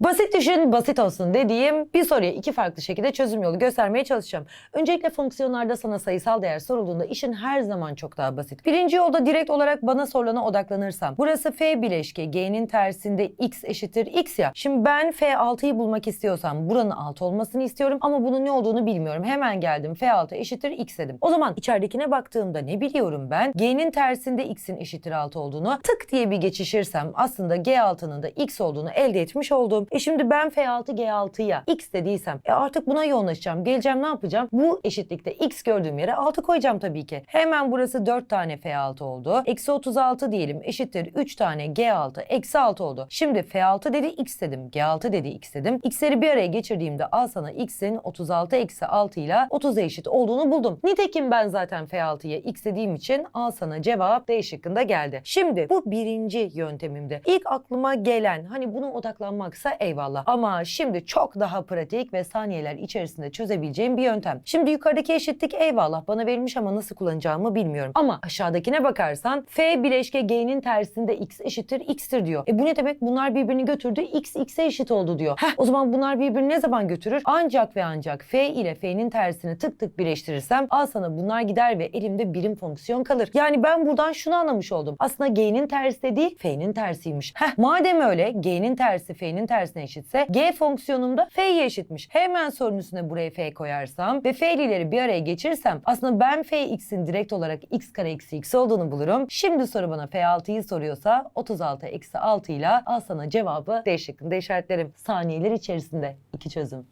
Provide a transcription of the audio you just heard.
Basit düşün, basit olsun dediğim bir soruya iki farklı şekilde çözüm yolu göstermeye çalışacağım. Öncelikle fonksiyonlarda sana sayısal değer sorulduğunda işin her zaman çok daha basit. Birinci yolda direkt olarak bana sorulana odaklanırsam. Burası f bileşke g'nin tersinde x eşittir x ya. Şimdi ben f6'yı bulmak istiyorsam buranın 6 olmasını istiyorum ama bunun ne olduğunu bilmiyorum. Hemen geldim f6 eşittir x dedim. O zaman içeridekine baktığımda ne biliyorum ben? g'nin tersinde x'in eşittir 6 olduğunu tık diye bir geçişirsem aslında g6'nın da x olduğunu elde etmiş oldum. E şimdi ben f6 g6'ya x dediysem e artık buna yoğunlaşacağım. Geleceğim ne yapacağım? Bu eşitlikte x gördüğüm yere 6 koyacağım tabii ki. Hemen burası 4 tane f6 oldu. Eksi 36 diyelim eşittir 3 tane g6 eksi 6 oldu. Şimdi f6 dedi x dedim. g6 dedi x dedim. x'leri bir araya geçirdiğimde al sana x'in 36 eksi 6 ile 30'a eşit olduğunu buldum. Nitekim ben zaten f6'ya x dediğim için al sana cevap D şıkkında geldi. Şimdi bu birinci yöntemimdi. İlk aklıma gelen hani buna odaklanmaksa eyvallah. Ama şimdi çok daha pratik ve saniyeler içerisinde çözebileceğim bir yöntem. Şimdi yukarıdaki eşitlik eyvallah bana verilmiş ama nasıl kullanacağımı bilmiyorum. Ama aşağıdakine bakarsan f bileşke g'nin tersinde x eşittir x'tir diyor. E bu ne demek? Bunlar birbirini götürdü. x x'e eşit oldu diyor. Heh o zaman bunlar birbirini ne zaman götürür? Ancak ve ancak f ile f'nin tersini tık tık birleştirirsem al sana bunlar gider ve elimde birim fonksiyon kalır. Yani ben buradan şunu anlamış oldum. Aslında g'nin tersi de değil f'nin tersiymiş. Heh madem öyle g'nin tersi f'nin tersine eşitse g fonksiyonum da f'ye eşitmiş. Hemen sorunun üstüne buraya f koyarsam ve f'lileri bir araya geçirsem aslında ben fx'in direkt olarak x kare eksi x olduğunu bulurum. Şimdi soru bana f6'yı soruyorsa 36 eksi 6 ile al sana cevabı D şıkkında işaretlerim. Saniyeler içerisinde iki çözüm.